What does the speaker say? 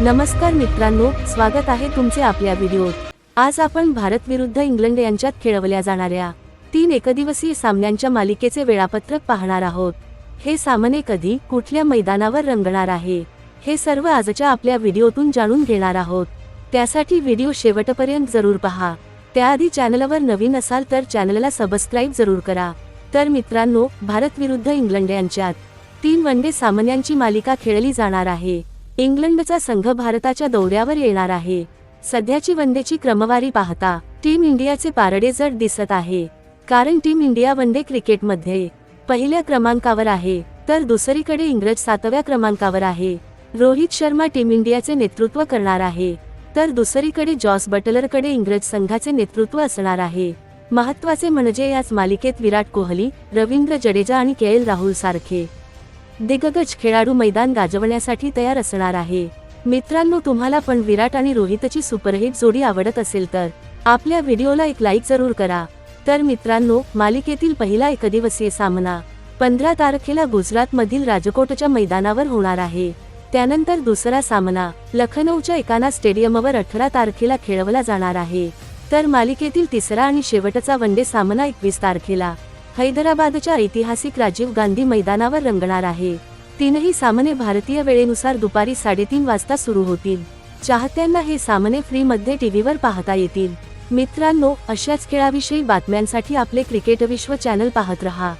नमस्कार मित्रांनो स्वागत आहे तुमचे आपल्या व्हिडिओत. आज आपण भारत विरुद्ध इंग्लंड यांच्यात खेळवल्या जाणाऱ्या तीन एकदिवसीय सामन्यांच्या मालिकेचे वेळापत्रक पाहणार आहोत. हे सामने कधी कुठल्या मैदानावर रंगणार आहे हे सर्व आजच्या आपल्या व्हिडिओतून जाणून घेणार आहोत. त्यासाठी व्हिडिओ शेवटपर्यंत जरूर पहा. त्याआधी चॅनलवर नवीन असाल तर चॅनलला सबस्क्राईब जरूर करा. तर मित्रांनो भारत विरुद्ध इंग्लंड यांच्यात तीन वनडे सामन्यांची मालिका खेळली जाणार आहे. इंग्लंडचा संघ भारताच्या दौऱ्यावर येणार आहे. सध्याची वनडेची क्रमवारी पाहता टीम इंडियाचे पारडे जड दिसत आहे. कारण टीम इंडिया वनडे क्रिकेटमध्ये पहिल्या क्रमांकावर आहे तर दुसरीकडे इंग्रज सातव्या क्रमांकावर आहे. रोहित शर्मा टीम इंडियाचे नेतृत्व करणार आहे तर दुसरीकडे जॉस बटलरकडे इंग्रज संघाचे नेतृत्व असणार आहे. महत्त्वाचे म्हणजे याच मालिकेत विराट कोहली रवींद्र जडेजा आणि के एल राहुल सारखे दिग्गज खेळाडू मैदान गाजवण्यासाठी तयार असणार आहे. मित्रांनो तुम्हाला पण विराट आणि रोहितची सुपरहिट जोडी आवडत असेल तर आपल्या व्हिडिओला एक लाईक जरूर करा. तर मित्रांनो मालिकेतील पहिला एकदिवसीय सामना पंधरा तारखेला गुजरातमधील राजकोटच्या मैदानावर होणार आहे. त्यानंतर दुसरा सामना लखनौच्या एकाना स्टेडियमवर अठरा तारखेला खेळवला जाणार आहे. तर मालिकेतील तिसरा आणि शेवटचा वनडे सामना एकवीस तारखेला हैदराबादच्या ऐतिहासिक राजीव गांधी मैदानावर रंगणार आहे. तीनही सामने भारतीय वेळेनुसार दुपारी साडेतीन वाजता सुरू होतील. चाहत्यांना हे सामने फ्रीमध्ये टीव्हीवर पाहता येतील. मित्रांनो अशाच खेळाविषयी बातम्यांसाठी आपले क्रिकेट विश्व चॅनल पाहत रहा.